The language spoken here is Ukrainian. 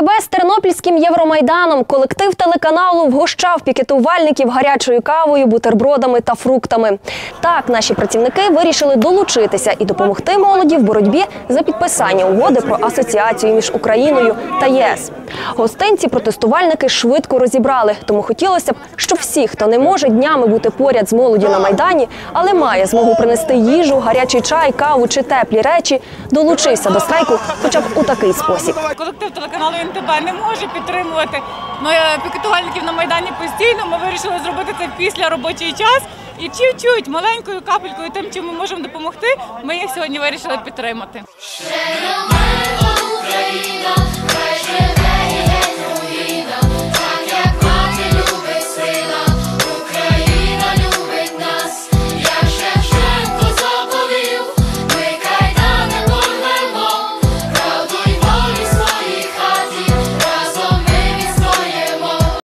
ТБ з тернопільським Євромайданом колектив телеканалу вгощав пікетувальників гарячою кавою, бутербродами та фруктами. Так, наші працівники вирішили долучитися і допомогти молоді в боротьбі за підписання угоди про асоціацію між Україною та ЄС. Гостинці протестувальники швидко розібрали, тому хотілося б, щоб всі, хто не може днями бути поряд з молоддю на майдані, але має змогу принести їжу, гарячий чай, каву чи теплі речі, долучився до страйку, хоча б у такий спосіб. Колектив телеканалу НТБ не може підтримувати Ми е, пікетувальників на майдані постійно. Ми вирішили зробити це після робочий час. І чуть-чуть маленькою капелькою, тим, чим ми можемо допомогти, ми їх сьогодні вирішили підтримати.